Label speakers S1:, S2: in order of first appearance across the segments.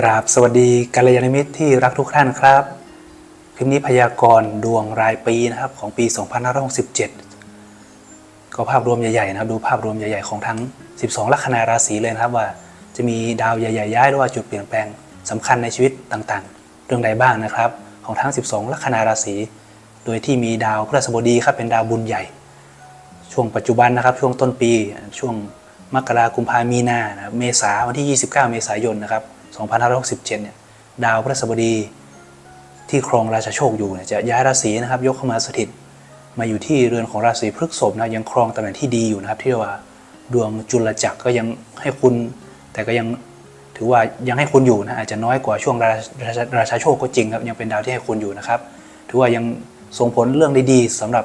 S1: กราบสวัสดีกัลยาณมิตรที่รักทุกท่านครับ คลิปนี้พยากรณ์ดวงรายปีนะครับของปี 2567 ก็ภาพรวมใหญ่ๆนะครับดูภาพรวมใหญ่ๆของทั้ง 12 ลัคนาราศีเลยนะครับว่าจะมีดาวใหญ่ๆย้ายหรือว่าจุดเปลี่ยนแปลงสำคัญในชีวิตต่างๆ เรื่องใดบ้างนะครับ ของทั้ง 12 ลัคนาราศี โดยที่มีดาวพฤหัสบดีครับเป็นดาวบุญใหญ่ ช่วงปัจจุบันนะครับช่วงต้นปีช่วงมกราคมกุมภามีนานะเมษาวันที่ 29 เมษายนนะครับ 2567 เนี่ยดาวพฤหัสบดีที่ครองราชาโชคอยู่เนี่ยจะย้ายราศีนะครับยกเข้ามาสถิต มาอยู่ที่เรือนของราศีพฤษภนะยังครองตำแหน่งที่ดีอยู่นะครับที่เรียกว่าดวงจุลจักรก็ยังให้คุณ แต่ก็ยังถือว่ายังให้คุณอยู่นะอาจจะน้อยกว่าช่วงราราชาราชาโชคก็จริงครับยังเป็นดาวที่ให้คุณอยู่นะครับ ถือว่ายังส่งผลเรื่องดีๆสำหรับ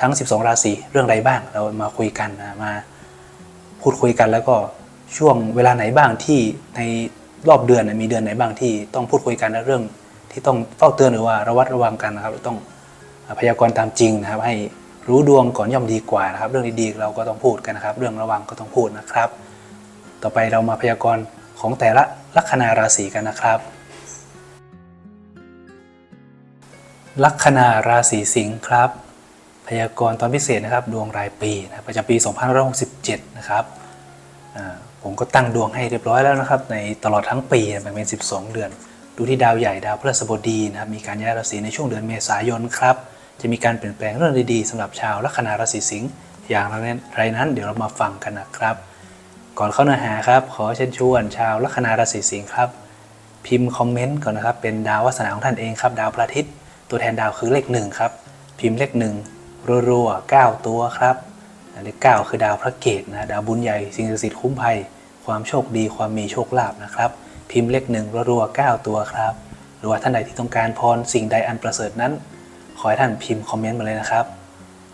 S1: ทั้ง 12 ราศีเรื่องใดบ้างเรามาคุยกันนะมาพูดคุยกันแล้วก็ช่วงเวลาไหนบ้างที่ใน รอบเดือนมีเดือนไหนบ้างที่ต้องพูดคุยกันในเรื่อง ที่ต้องเฝ้าเตือนหรือว่าระวัดระวังกันนะครับต้องพยากรณ์ตามจริงนะครับ ให้รู้ดวงก่อนย่อมดีกว่านะครับ เรื่องดีๆเราก็ต้องพูดกันนะครับ เรื่องระวังก็ต้องพูดนะครับ ต่อไปเรามาพยากรณ์ของแต่ละลัคนาราศีกันนะครับ ลัคนาราศีสิงห์ครับ พยากรณ์ตอนพิเศษนะครับ ดวงรายปีนะประจำปี 2567 นะครับ ผมก็ตั้งดวงให้เรียบร้อยแล้วนะครับ ในตลอดทั้งปีแบ่งเป็น 12 เดือน ดูที่ดาวใหญ่ดาวพฤหัสบดีนะครับมีการย้ายราศีในช่วงเดือนเมษายนครับจะมีการเปลี่ยนแปลงเรื่องดีๆสำหรับชาวลัคนาราศีสิงห์อย่างไรนั้นเดี๋ยวเรามาฟังกันนะครับ ก่อนเข้าเนื้อหาครับ ขอเชิญชวนชาวลัคนาราศีสิงห์ครับ พิมพ์คอมเมนต์ก่อนนะครับ เป็นดาววาสนาของท่านเองครับ ดาวพระอาทิตย์ ตัวแทนดาวคือเลขหนึ่งครับ พิมพ์เลขหนึ่งรัวๆ9ตัวครับ เลขเก้าคือดาวพระเกตนะดาวบุญใหญ่สิ่งศักดิ์สิทธิ์คุ้มภัย ความโชคดีความมีโชคลาภนะครับ พิมพ์เลขหนึ่งรัวๆ9ตัวครับ หรือว่าท่านใดที่ต้องการพรสิ่งใดอันประเสริฐนั้น ขอให้ท่านพิมพ์คอมเมนต์มาเลยนะครับ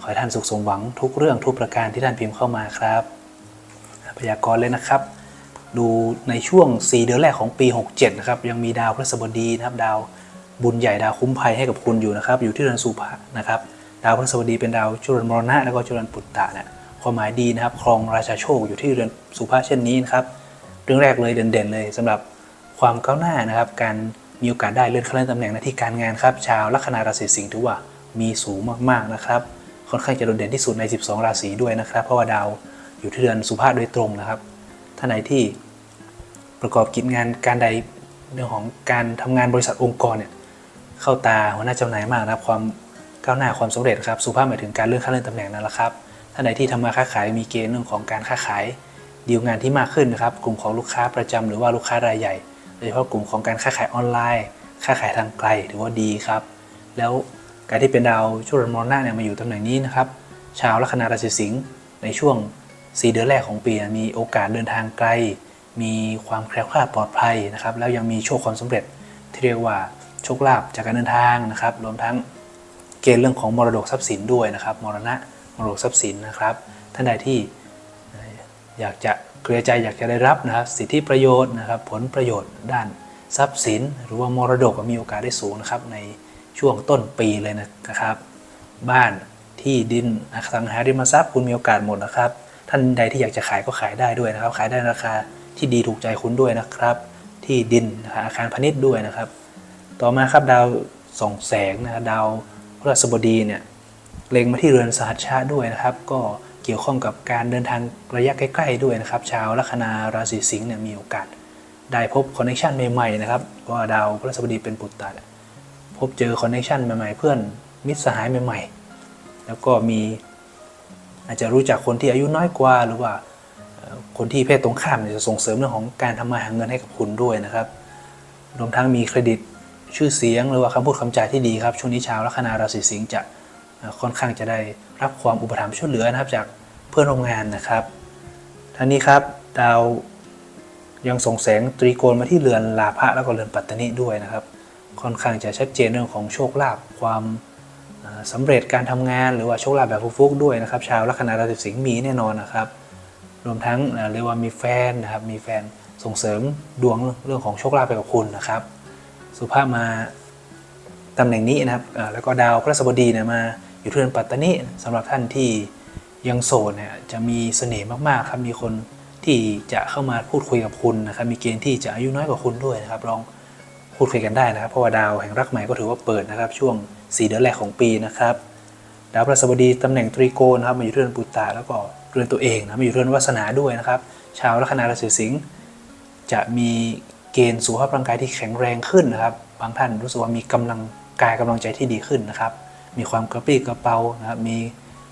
S1: ขอให้ท่านสุขสมหวังทุกเรื่องทุกประการที่ท่านพิมพ์เข้ามาครับพยากรณ์เลยนะครับ ดูในช่วง 4 เดือนแรกของปี 67 นะครับ ยังมีดาวพฤหัสบดีนะครับ ดาวบุญใหญ่ดาวคุ้มภัยให้กับคุณอยู่นะครับ อยู่ที่เรือนสุภะนะครับ ดาวพฤหัสบดีเป็นดาวจุลมรณะแล้วก็จุลปุตตะเนี่ยความหมายดีนะครับครองราชาโชคอยู่ที่เรือนสุภะเช่นนี้นะครับเรื่องแรกเลยเด่นๆเลยสำหรับความก้าวหน้านะครับ การมีโอกาสได้เลื่อนขั้นตำแหน่งหน้าที่การงานครับ ชาวลัคนาราศีสิงห์ถือว่ามีสูงมากๆนะครับ ค่อนข้างจะโดดเด่นที่สุดใน 12 ราศีด้วยนะครับ เพราะว่าดาวอยู่ที่เรือนสุภาพโดยตรงนะครับท่านไหนที่ประกอบกิจงานการใดเรื่องของการทำงานบริษัทองค์กรเนี่ยเข้าตาหัวหน้าเจ้านายมากนะครับความ ก้าวหน้าความสำเร็จครับสุภาพหมายถึงการเลื่อนขั้นเลื่อนตำแหน่งนั่นแหละครับท่านไหนที่ทำมาค้าขายมีเกณฑ์เรื่องของการค้าขายดีลงานที่มากขึ้นนะครับกลุ่มของลูกค้าประจำหรือว่าลูกค้ารายใหญ่โดยเฉพาะกลุ่มของการค้าขายออนไลน์ ค้าขายทางไกลถือว่าดีครับ แล้วการที่เป็นดาวชุรมรณะเนี่ยมาอยู่ตำแหน่งนี้นะครับชาวลัคนาราศีสิงห์ในช่วง 4 เดือนแรกของปีมีโอกาสเดินทางไกล มีความแคล้วคลาดปลอดภัยนะครับแล้วยังมีโชคความสำเร็จที่เรียกว่าโชคลาภจากการเดินทางนะครับรวมทั้ง เกณฑ์เรื่องของมรดกทรัพย์สินด้วยนะครับมรณะมรดกทรัพย์สินนะครับ ท่านใดที่อยากจะเกลียใจอยากจะได้รับนะครับ สิทธิประโยชน์นะครับ ผลประโยชน์ด้านทรัพย์สิน หรือว่ามรดกมีโอกาสได้สูงนะครับ ในช่วงต้นปีเลยนะครับ บ้านที่ดินอสังหาริมทรัพย์คุณมีโอกาสหมดนะครับ ท่านใดที่อยากจะขายก็ขายได้ด้วยนะครับ ขายได้ราคาที่ดีถูกใจคุณด้วยนะครับ ที่ดินนะครับอาคารพาณิชย์ด้วยนะครับ ต่อมาครับดาวส่องแสงนะครับดาว ฤหัสบดีเนี่ยเล็งมาที่เรือนสหัชชาด้วยนะครับ ก็เกี่ยวข้องกับการเดินทางระยะใกล้ๆด้วยนะครับ ชาวลัคนาราศีสิงห์เนี่ยมีโอกาสได้พบคอนเนคชันใหม่ๆนะครับเพราะว่าดาวพฤหัสบดีเป็นปุตตะพบเจอคอนเนคชันใหม่ๆ เพื่อนมิตรสหายใหม่ๆ แล้วก็มีอาจจะรู้จักคนที่อายุน้อยกว่าหรือว่าคนที่เพศตรงข้ามจะส่งเสริมเรื่องของการทำมาหาเงินให้กับคุณด้วยนะครับ รวมทั้งมีเครดิต ชื่อเสียงหรือว่าคำพูดคำจาที่ดีครับ ช่วงนี้ชาวลัคนาราศีสิงห์จะค่อนข้างจะได้รับความอุปถัมภ์ช่วยเหลือนะครับ จากเพื่อนร่วมงานนะครับท่านี้ครับดาวยังส่งแสงตรีโกณมาที่เรือนลาภะแล้วก็เรือนปัตตนิด้วยนะครับ ค่อนข้างจะชัดเจนเรื่องของโชคลาภความอ่าสำเร็จการทำงานหรือว่าโชคลาภแบบฟุกๆด้วยนะครับ ชาวลัคนาราศีสิงห์มีแน่นอนนะครับ รวมทั้งเรียกว่ามีแฟนนะครับมีแฟนส่งเสริมดวงเรื่องของโชคลาภไปกับคุณนะครับ สุภาพมาตำแหน่งนี้นะครับแล้วก็ดาวพระสบดีนี่ยมาอยู่ทุเรือนปัตตานิสำหรับท่านที่ยังโสดเนี่ยจะมีเสน่ห์มากๆครับมีคนที่จะเข้ามาพูดคุยกับคุณนะครับมีเกณฑ์ที่จะอายุน้อยกว่าคุณด้วยนะครับลองพูดคุยกันได้นะครับ เพราะว่าดาวแห่งรักใหม่ก็ถือว่าเปิดนะครับ ช่วง4เดือนแรกของปีนะครับดาวพฤหัสบดีตำแหน่งตรีโกณนะครับมาอยู่เรือนปุตตะแล้วก็เรือนตัวเองนะมาอยู่เรือนวาสนาด้วยนะครับ ชาวลัคนาราศีสิงห์จะมี เกณฑ์สุขภาพร่างกายที่แข็งแรงขึ้นนะครับ บางท่านรู้สึกว่ามีกำลังกายกำลังใจที่ดีขึ้นนะครับ มีความกระปรี้กระเป๋านะครับ มี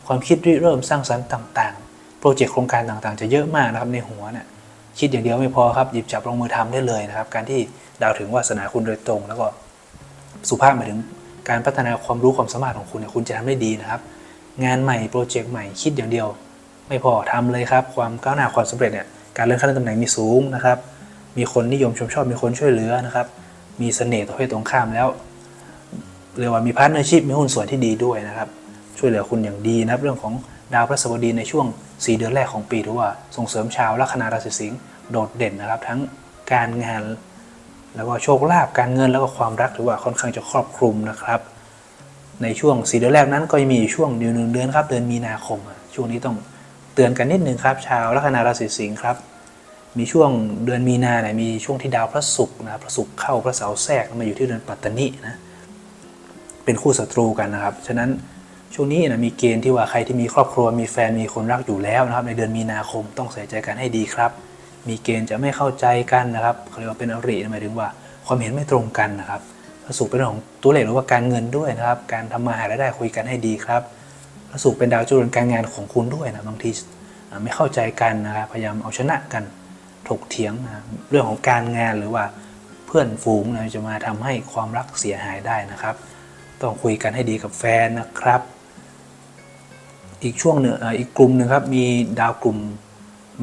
S1: ความคิดริเริ่มสร้างสรรค์ต่างๆ โปรเจกต์โครงการต่างๆ จะเยอะมากนะครับในหัวเนี่ยคิดอย่างเดียวไม่พอครับหยิบจับลงมือทำได้เลยนะครับ การที่ดาวถึงวาสนาคุณโดยตรง แล้วก็สุภาพหมายถึงการพัฒนาความรู้ความสามารถของคุณเนี่ยคุณจะทำได้ดีนะครับ งานใหม่โปรเจกต์ใหม่คิดอย่างเดียว ไม่พอทำเลยครับ ความก้าวหน้าความสำเร็จเนี่ยการเลื่อนขั้นตำแหน่งมีสูงนะครับ มีคนนิยมชมชอบมีคนช่วยเหลือนะครับ มีเสน่ห์ต่อเพศตรงข้ามแล้วเรียกว่ามีพาร์ทเนอร์ชิพมีหุ้นส่วนที่ดีด้วยนะครับ ช่วยเหลือคุณอย่างดีนะครับ เรื่องของดาวพฤหัสบดีในช่วง 4 เดือนแรกของปีถือว่าส่งเสริมชาวลัคนาราศีสิงห์โดดเด่นนะครับ ทั้งการงาน แล้วก็โชคลาภการเงินแล้วก็ความรักถือว่าค่อนข้างจะครอบคลุมนะครับ ในช่วง 4 เดือนแรกนั้นก็จะมีช่วงเดือนหนึ่งเดือนครับเดือนมีนาคม ช่วงนี้ต้องเตือนกันนิดนึงครับ ชาวลัคนาราศีสิงห์ครับ มีช่วงเดือนมีนาเนี่ยมีช่วงที่ดาวพระศุกร์นะพระศุกร์เข้าพระเสาร์แทรกมาอยู่ที่เดือนปัตตานีนะเป็นคู่ศัตรูกันนะครับ ฉะนั้นช่วงนี้นะมีเกณฑ์ที่ว่าใครที่มีครอบครัวมีแฟนมีคนรักอยู่แล้วนะครับ ในเดือนมีนาคมต้องใส่ใจกันให้ดีครับ มีเกณฑ์จะไม่เข้าใจกันนะครับเขาเรียกว่าเป็นอริหมายถึงว่าความเห็นไม่ตรงกันนะครับพระศุกร์เป็นเรื่องของตัวเลขหรือว่าการเงินด้วยนะครับ การทำมาหารายได้คุยกันให้ดีครับพระศุกร์เป็นดาวจุลนการงานของคุณด้วยนะบางทีไม่เข้าใจกันนะครับพยายามเอาชนะกัน ถกเถียงนะเรื่องของการงานหรือว่าเพื่อนฝูงนะจะมาทำให้ความรักเสียหายได้นะครับ ต้องคุยกันให้ดีกับแฟนนะครับ อีกช่วงหนึ่งอ่ออีกกลุ่มหนึ่งครับมีดาวกลุ่ม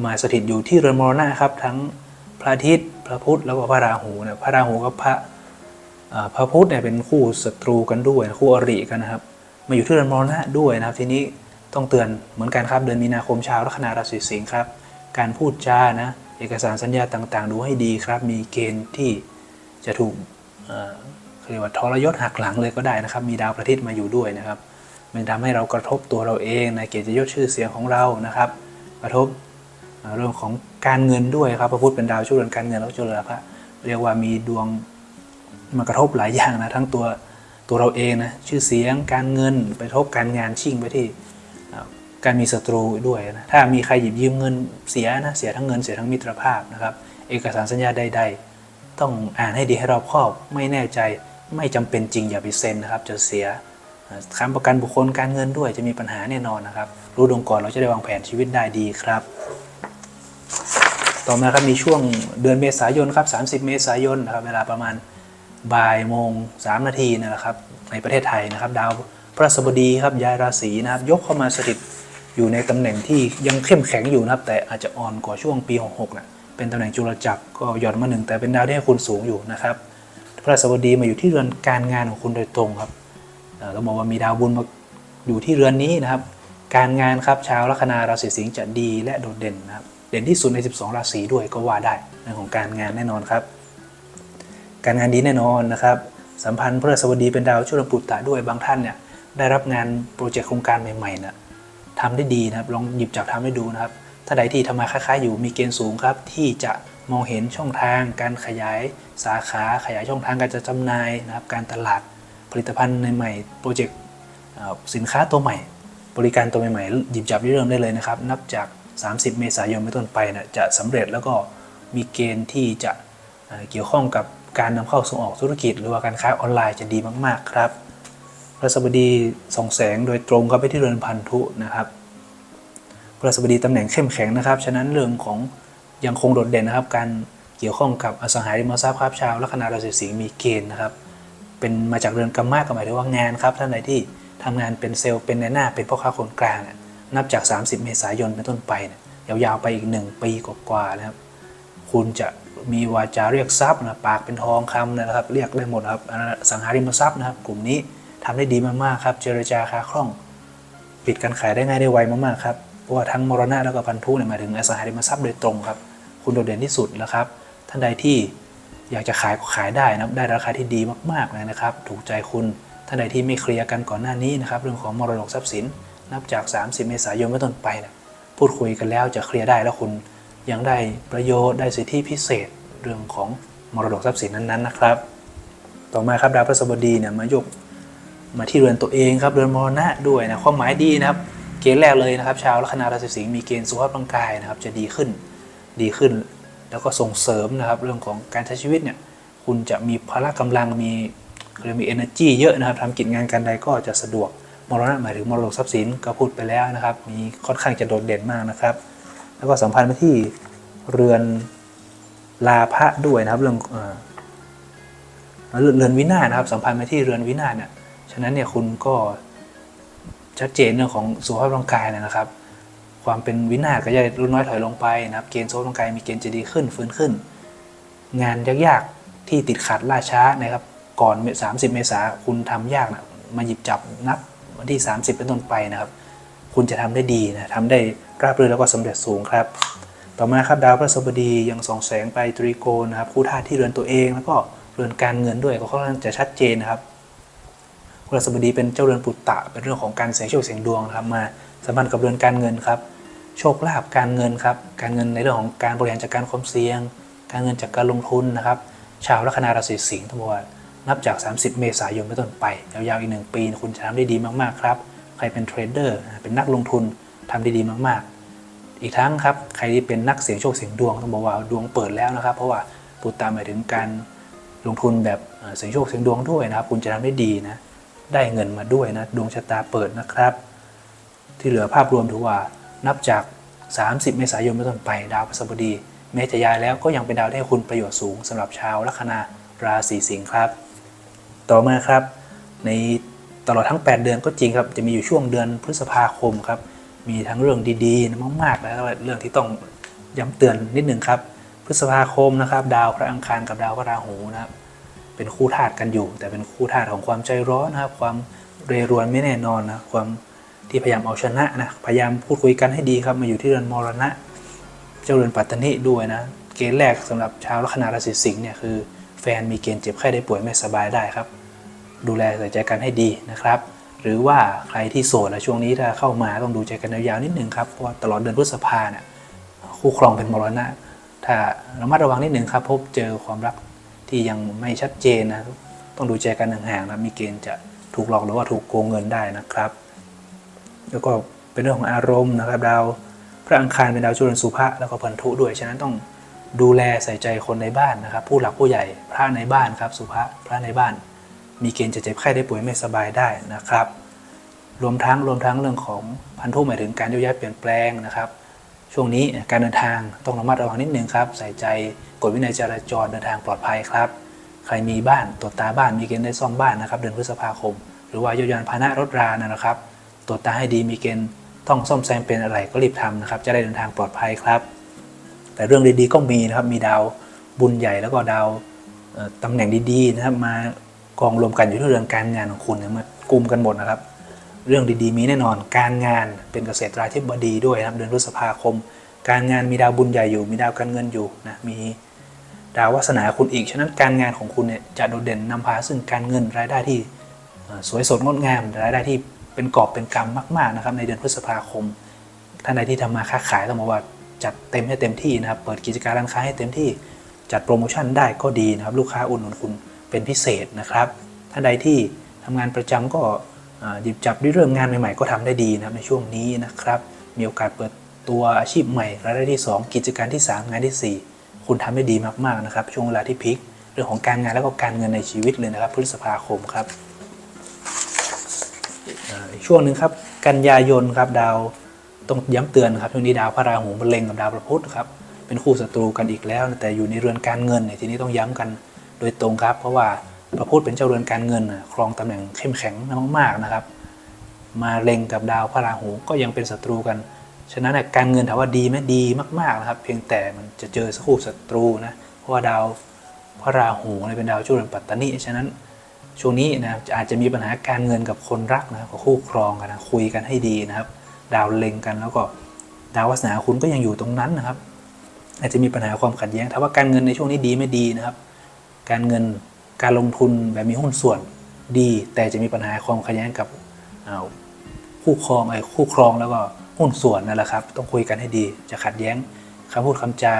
S1: มาสถิตอยู่ที่เรือนมรณะครับ ทั้งพระอาทิตย์พระพุธแล้วก็พระราหูเนี่ยพระราหูกับพระอ่อพระพุธเนี่ยเป็นคู่ศัตรูกันด้วยคู่อริกันนะครับ มาอยู่ที่เรือนมรณะด้วยนะครับ ทีนี้ต้องเตือนเหมือนกันครับเดือนมีนาคมชาวลัคนาราศีสิงห์ครับ การพูดจานะ เอกสารสัญญาต่างๆ ดูให้ดีครับ มีเกณฑ์ที่จะถูกเรียกว่าทรยศหักหลังเลยก็ได้นะครับ มีดาวพระอาทิตย์มาอยู่ด้วยนะครับ มันทำให้เรากระทบตัวเราเองในเกียรติยศชื่อเสียงของเรานะครับ กระทบเรื่องของการเงินด้วยครับพระพุธเป็นดาวช่วยเรือนการเงินแล้วจุลภะเรียกว่ามีดวงมากระทบหลายอย่างนะทั้งตัวตัวเราเองนะชื่อเสียงการเงินไปกระทบการงานชิ่งไปที่ การมีศัตรูด้วยนะถ้ามีใครหยิบยืมเงินเสียนะเสียทั้งเงินเสียทั้งมิตรภาพนะครับ เอกสารสัญญาใด ๆ ต้องอ่านให้ดีให้รอบคอบ ไม่แน่ใจไม่จำเป็นจริงอย่าไปเซ็นนะครับ จะเสียค้ำประกันบุคคลการเงินด้วยจะมีปัญหาแน่นอนนะครับ รู้ดวงก่อนเราจะได้วางแผนชีวิตได้ดีครับ ต่อมาครับมีช่วงเดือนเมษายนครับ 30 เมษายนนะครับเวลาประมาณบ่ายโมง3นาทีนั่นแหละครับในประเทศไทยนะครับ ดาวพระสบดีครับย้ายราศีนะครับ ยกเข้ามาสถิต อยู่ในตำแหน่งที่ยังเข้มแข็งอยู่นะครับ แต่อาจจะอ่อนกว่าช่วงปี 66นะเป็นตำแหน่งจุลจักรก็หย่อนมาหนึ่งแต่เป็นดาวที่ให้คุณสูงอยู่นะครับพระสบดีมาอยู่ที่เรือนการงานของคุณโดยตรงครับเอ่อต้องบอกว่ามีดาวบุญมาอยู่ที่เรือนนี้นะครับ การงานครับชาวลัคนาราศีสิงห์จะดีและโดดเด่นนะครับเด่นที่สุดใน 12 ราศีด้วยก็ว่าได้เรื่องของการงานแน่นอนครับ การงานดีแน่นอนนะครับ สัมพันธ์พฤหัสบดีเป็นดาวช่วยปุตตะด้วยบางท่านเนี่ยได้รับงานโปรเจกต์โครงการใหม่ๆนะ ทำได้ดีนะครับ ลองหยิบจับทำให้ดูนะครับ ถ้าใดที่ทำมาค้าๆอยู่มีเกณฑ์สูงครับ ที่จะมองเห็นช่องทาง การขยายสาขาขยายช่องทางการจะจำหน่ายนะครับ การตลาดผลิตภัณฑ์ใหม่ๆโปรเจกต์สินค้าตัวใหม่ บริการตัวใหม่ๆหยิบจับเริ่มได้เลยนะครับ นับจาก 30 เมษายนเป็นต้นไปนะจะสำเร็จแล้วก็มีเกณฑ์ที่จะเกี่ยวข้องกับการนำเข้าส่งออกธุรกิจ หรือว่าการค้าออนไลน์จะดีมากๆครับ พระสบดีส่องแสงโดยตรงเข้าไปที่เรือนพันธุนะครับพระสบดีตำแหน่งเข้มแข็งนะครับ ฉะนั้นเรื่องของยังคงโดดเด่นนะครับ การเกี่ยวข้องกับอสังหาริมทรัพย์ครับชาวลัคนาราศีสิงห์มีเกณฑ์นะครับ เป็นมาจากเรือนกรรมะก็หมายถึงว่างานครับท่านใดที่ทำงานเป็นเซลล์เป็นในหน้าเป็นพ่อค้าคนกลางนับจาก 30 เมษายนเป็นต้นไปเนี่ยยาวๆไปอีก 1 ปีกว่าๆนะครับ คุณจะมีวาจาเรียกทรัพย์นะปากเป็นทองคำนะครับ เรียกได้หมดครับอสังหาริมทรัพย์นะครับ กลุ่มนี้ ทำได้ดีมากๆครับ เจรจาค้าคล่อง ปิดการขายได้ง่ายได้ไวมากๆครับ เพราะว่าทั้งมรณะแล้วก็พันธุเนี่ยหมายถึงอสังหาริมทรัพย์โดยตรงครับ คุณโดดเด่นที่สุดแล้วครับ ท่านใดที่อยากจะขายก็ขายได้นะได้ราคาที่ดีมากๆเลยนะครับ ถูกใจคุณ ท่านใดที่ไม่เคลียร์กันก่อนหน้านี้นะครับ เรื่องของมรดกทรัพย์สิน นับจาก 30 เมษายนเป็นต้นไปเนี่ยพูดคุยกันแล้วจะเคลียร์ได้แล้วคุณยังได้ประโยชน์ได้สิทธิพิเศษเรื่องของมรดกทรัพย์สินนั้นๆนะครับ ต่อมาครับดาวพฤหัสบดีเนี่ยมายก มาที่เรือนตัวเองครับเรือนมรณะด้วยนะความหมายดีนะครับ เกณฑ์แรกเลยนะครับ ชาวลัคนาราศีสิงห์มีเกณฑ์สุขภาพร่างกายนะครับ จะดีขึ้นดีขึ้น แล้วก็ส่งเสริมนะครับ เรื่องของการใช้ชีวิตเนี่ยคุณจะมีพละกำลังมีเรียกมี energy เยอะนะครับทำกิจงานการใดก็จะสะดวกมรณะหมายถึงมรดกทรัพย์สินก็พูดไปแล้วนะครับ มีค่อนข้างจะโดดเด่นมากนะครับ แล้วก็สัมพันธ์ไปที่เรือนลาภะด้วยนะครับเรื่องเอ่อเรือนวินาศนะครับ สัมพันธ์ไปที่เรือนวินาศเนี่ย ฉะนั้นเนี่ยคุณก็ชัดเจนเรื่องของสุขภาพร่างกายนะครับ ความเป็นวินาศก็จะลดน้อยถอยลงไปนะครับ เกณฑ์สุขภาพร่างกายมีเกณฑ์จะดีขึ้นฟื้นขึ้น งานยากๆที่ติดขัดล่าช้านะครับก่อน 30 เมษาคุณทำยากนะมาหยิบจับนับวันที่ 30 เป็นต้นไปนะครับ คุณจะทำได้ดีนะทำได้ราบรื่นแล้วก็สำเร็จสูงครับ ต่อมาครับดาวพฤหัสบดียังส่องแสงไปตรีโกนะครับคู่ธาตุที่เรือนตัวเองแล้วก็เรือนการเงินด้วยก็ค่อนข้างจะชัดเจนนะครับ พฤหัสบดีเป็นเจ้าเรือนปุตตะ เป็นเรื่องของการเสี่ยงโชคเสี่ยงดวงนะครับมาสัมพันธ์กับเรือนการเงินครับ โชคลาภการเงินครับ การเงินในเรื่องของการบริหารจัดการความเสี่ยง การเงินจากการลงทุนนะครับ ชาวลัคนาราศีสิงห์ทั้งหมดนับจาก 30 เมษายนเป็นต้นไปยาวๆอีกหนึ่งปีคุณจะทำได้ดีมากๆครับ ใครเป็นเทรดเดอร์เป็นนักลงทุนทำได้ดีมากๆ อีกทั้งครับใครที่เป็นนักเสี่ยงโชคเสี่ยงดวงต้องบอกว่าดวงเปิดแล้วนะครับ เพราะว่าปูตามหมายถึงการลงทุนแบบเอ่อเสี่ยงโชคเสี่ยงดวงด้วยนะครับ คุณจะทำได้ดีนะ ได้เงินมาด้วยนะดวงชะตาเปิดนะครับ ที่เหลือภาพรวมถือว่านับจาก 30 เมษายนเป็นต้นไปดาวพฤหัสบดีแม้จะย้ายแล้วก็ยังเป็นดาวที่ให้คุณประโยชน์สูงสำหรับชาวลัคนาราศีสิงห์ครับ ต่อมาครับ ในตลอดทั้ง 8 เดือนก็จริงครับ จะมีอยู่ช่วงเดือนพฤษภาคมครับ มีทั้งเรื่องดีๆ มากๆ แล้วก็เรื่องที่ต้องย้ำเตือนนิดหนึ่งครับ พฤษภาคมนะครับ ดาวพระอังคารกับดาวพระราหูนะครับ เป็นคู่ธาตุกันอยู่ แต่เป็นคู่ธาตุของความใจร้อนนะครับ ความเรรวนไม่แน่นอนนะความที่พยายามเอาชนะนะพยายามพูดคุยกันให้ดีครับมาอยู่ที่เรือนมรณะ เจ้าเรือนปัตตานีด้วยนะเกณฑ์แรกสำหรับชาวลัคนาราศีสิงห์เนี่ยคือ แฟนมีเกณฑ์เจ็บไข้ได้ป่วยไม่สบายได้ครับ ดูแลใส่ใจกันให้ดีนะครับ หรือว่าใครที่โสดและช่วงนี้ถ้าเข้ามาต้องดูใจกันยาวๆนิดนึงครับเพราะตลอดเดือนพฤษภาเนี่ยคู่ครองเป็นมรณะ ถ้าระมัดระวังนิดหนึ่งครับ พบเจอความรัก ที่ยังไม่ชัดเจนนะต้องดูใจกันห่างๆนะมีเกณฑ์จะถูกหลอกหรือว่าถูกโกงเงินได้นะครับ แล้วก็เป็นเรื่องของอารมณ์นะครับ ดาวพระอังคารเป็นดาวจุลสุภะแล้วก็พันธุด้วยฉะนั้นต้องดูแลใส่ใจคนในบ้านนะครับ ผู้หลักผู้ใหญ่พระในบ้านครับ สุภะพระในบ้าน มีเกณฑ์จะเจ็บไข้ได้ป่วยไม่สบายได้นะครับ รวมทั้งรวมทั้งเรื่องของพันธุหมายถึงการโยกย้ายเปลี่ยนแปลงนะครับ ช่วงนี้การเดินทางต้องระมัดระวังนิดนึงครับ ใส่ใจกฎวินัยจราจรเดินทางปลอดภัยครับ ใครมีบ้านตรวจตาบ้านมีเกณฑ์ได้ซ่อมบ้านนะครับ เดือนพฤษภาคม หรือว่ายยานพาหนะรถรานะครับ ตรวจตาให้ดีมีเกณฑ์ต้องซ่อมแซมเป็นอะไรก็รีบทำนะครับ จะได้เดินทางปลอดภัยครับ แต่เรื่องดีๆก็มีนะครับมีดาวบุญใหญ่แล้วก็ดาวตำแหน่งดีๆนะครับมากองรวมกันอยู่ที่เรื่องการงานของคุณเนี่ยมากลุ่มกันหมดนะครับ เรื่องดีๆมีแน่นอน การงานเป็นเกษตรราธิบดีด้วยนะครับเดือนพฤษภาคม การงานมีดาวบุญใหญ่อยู่ มีดาวการเงินอยู่นะมีดาววาสนาคุณอีก ฉะนั้นการงานของคุณเนี่ยจะโดดเด่นนำพาซึ่งการเงินรายได้ที่สวยสดงดงามรายได้ที่เป็นกอบเป็นกำมากๆนะครับในเดือนพฤษภาคมท่านใดที่ทำมาค้าขายต้องบอกว่าจัดเต็มให้เต็มที่นะครับ เปิดกิจการร้านค้าให้เต็มที่จัดโปรโมชั่นได้ก็ดีนะครับ ลูกค้าอุ่นหนุนคุณเป็นพิเศษนะครับ ท่านใดที่ทำงานประจำก็ หยิบจับเรื่องานใหม่ๆ ก็ทำได้ดีนะครับในช่วงนี้นะครับ มีโอกาสเปิดตัวอาชีพใหม่รายได้ที่ 2 กิจการที่ 3 งานทีสี่4 คุณทำได้ดีมากๆนะครับ ช่วงเวลาที่พีคเรื่องของการงานแล้วก็การเงินในชีวิตเลยนะครับพฤษภาคมครับช่วงหนึ่งครับกันยายนครับดาวต้องย้ำเตือนนะครับช่วงนี้ดาวพระราหูมันเล็งกับดาวพระพุธครับเป็นคู่ศัตรูกันอีกแล้ว แต่อยู่ในเรือนการเงินเนี่ยทีนี้ต้องย้ำกันโดยตรงครับ เพราะว่า พระพุธเป็นเจ้าเรือนการเงินครองตำแหน่งเข้มแข็งมากๆนะครับ มาเล็งกับดาวพระราหูก็ยังเป็นศัตรูกัน ฉะนั้นการเงินถามว่าดีไหมดีมากๆนะครับ เพียงแต่มันจะเจอสักคู่ศัตรูนะเพราะว่าดาวพระราหูเป็นดาวเจ้าเรือนปัตตานีฉะนั้นช่วงนี้นะครับอาจจะมีปัญหาการเงินกับคนรักนะครับกับคู่ครองกันนะคุยกันให้ดีนะครับ ดาวเล็งกันแล้วก็ดาววาสนาคุณก็ยังอยู่ตรงนั้นนะครับ อาจจะมีปัญหาความขัดแย้งถ้าว่าการเงินในช่วงนี้ดีไม่ดีนะครับ การเงิน การลงทุนแบบมีหุ้นส่วนดี แต่จะมีปัญหาความขัดแย้งกับคู่ครองไอ้คู่ครองแล้วก็หุ้นส่วนนั่นแหละครับ ต้องคุยกันให้ดีจะขัดแย้งคำพูดคำจา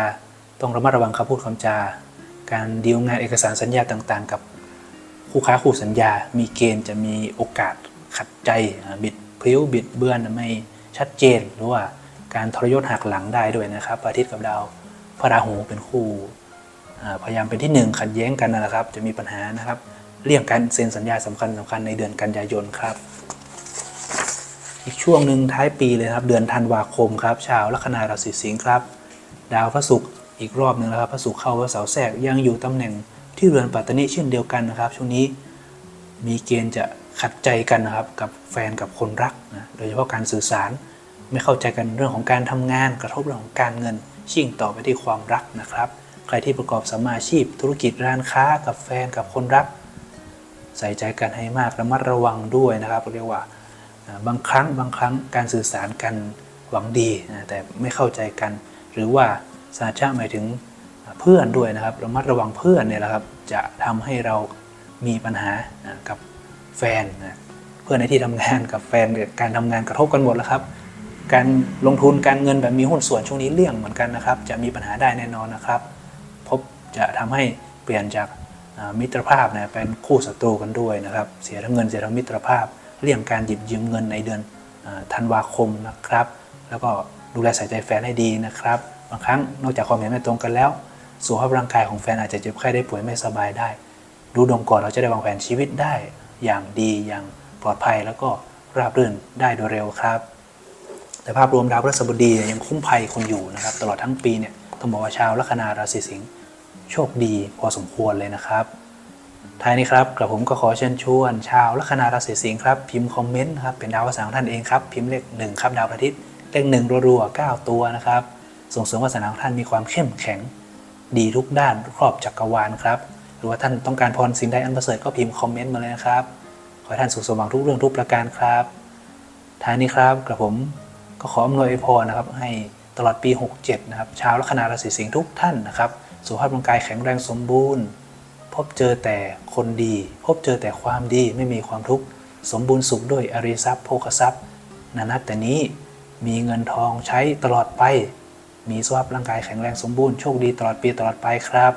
S1: ต้องระมัดระวังคำพูดคำจา การดีลงานเอกสารสัญญาต่างๆ กับคู่ค้าคู่สัญญา มีเกณฑ์จะมีโอกาสขัดใจบิดพริ้วบิดเบือนไม่ชัดเจนหรือว่าการทรยศหักหลังได้ด้วยนะครับพระอาทิตย์กับดาวพระราหูเป็นคู่ พยายามเป็นที่หนึ่งขัดแย้งกันนั่นแหละครับ จะมีปัญหานะครับเลี่ยงการเซ็นสัญญาสำคัญสำคัญในเดือนกันยายนครับ อีกช่วงหนึ่งท้ายปีเลยครับ เดือนธันวาคมครับ ชาวลัคนาราศีสิงห์ครับ ดาวพระศุกร์อีกรอบหนึ่งแล้วครับพระศุกร์เข้าพระเสาร์แทรกยังอยู่ตำแหน่งที่เรือนปัตตานีเช่นเดียวกันนะครับ ช่วงนี้มีเกณฑ์จะขัดใจกันนะครับกับแฟนกับคนรักนะโดยเฉพาะการสื่อสารไม่เข้าใจกันเรื่องของการทำงานกระทบเรื่องของการเงินชิ่งต่อไปที่ความรักนะครับ ใครที่ประกอบสัมมาอาชีพ ธุรกิจร้านค้ากับแฟนกับคนรัก ใส่ใจกันให้มากระมัดระวังด้วยนะครับเรียกว่าบางครั้งบางครั้งการสื่อสารกันหวังดีนะแต่ไม่เข้าใจกัน หรือว่าสาชะหมายถึงเพื่อนด้วยนะครับระมัดระวังเพื่อนเนี่ยแหละครับจะทำให้เรามีปัญหานะกับแฟนนะเพื่อนในที่ทำงานกับแฟนการทำงานกระทบกันหมดแล้วครับ การลงทุนการเงินแบบมีหุ้นส่วนช่วงนี้เลี่ยงเหมือนกันนะครับ จะมีปัญหาได้แน่นอนนะครับ จะทำให้เปลี่ยนจากมิตรภาพนะเป็นคู่ศัตรูกันด้วยนะครับ เสียทั้งเงินเสียทั้งมิตรภาพ เลี่ยงการหยิบยืมเงินในเดือนธันวาคมนะครับ แล้วก็ดูแลใส่ใจแฟนให้ดีนะครับ บางครั้งนอกจากความเห็นไม่ตรงกันแล้ว สุขภาพร่างกายของแฟนอาจจะเจ็บไข้ได้ป่วยไม่สบายได้ ดูดวงก่อนเราจะได้วางแผนชีวิตได้อย่างดีอย่างปลอดภัยแล้วก็ราบรื่นได้โดยเร็วครับ แต่ภาพรวมดาวพฤหัสบดียยังคุ้มภัยคนอยู่นะครับ ตลอดทั้งปีเนี่ยต้องบอกว่าชาวลัคนาราศีสิงห์ โชคดีพอสมควรเลยนะครับท้ายนี้ครับกระผมก็ขอเชิญชวน ชาวลัคนาราศีสิงห์ครับพิมพ์คอมเมนต์ครับเป็นดาวภาษาของท่านเองครับพิมพ์เลขหนึ่งครับดาวพระอาทิตย์เลขหนึ่งรัวๆเก้าตัวนะครับ ส่งเสริมวาสนาของท่านมีความเข้มแข็ง ดีทุกด้านครอบจักรวาลครับหรือว่าท่านต้องการพรสิ่งใดอันประเสริฐก็พิมพ์คอมเมนต์มาเลยนะครับ ขอให้ท่านสุขสมหวังทุกเรื่องทุกประการครับท้ายนี้ครับกระผมก็ขออำนวยพรนะครับให้ตลอดปี 67 นะครับชาวลัคนาราศีสิงห์ทุกท่านนะครับ สุขภาพร่างกายแข็งแรงสมบูรณ์ พบเจอแต่คนดี พบเจอแต่ความดีไม่มีความทุกข์สมบูรณ์สุขด้วยอริทรัพย์โภคทรัพย์นานับแต่นี้มีเงินทองใช้ตลอดไป มีสุขภาพร่างกายแข็งแรงสมบูรณ์โชคดีตลอดปีตลอดไปครับ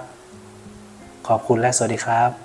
S1: ขอบคุณและสวัสดีครับ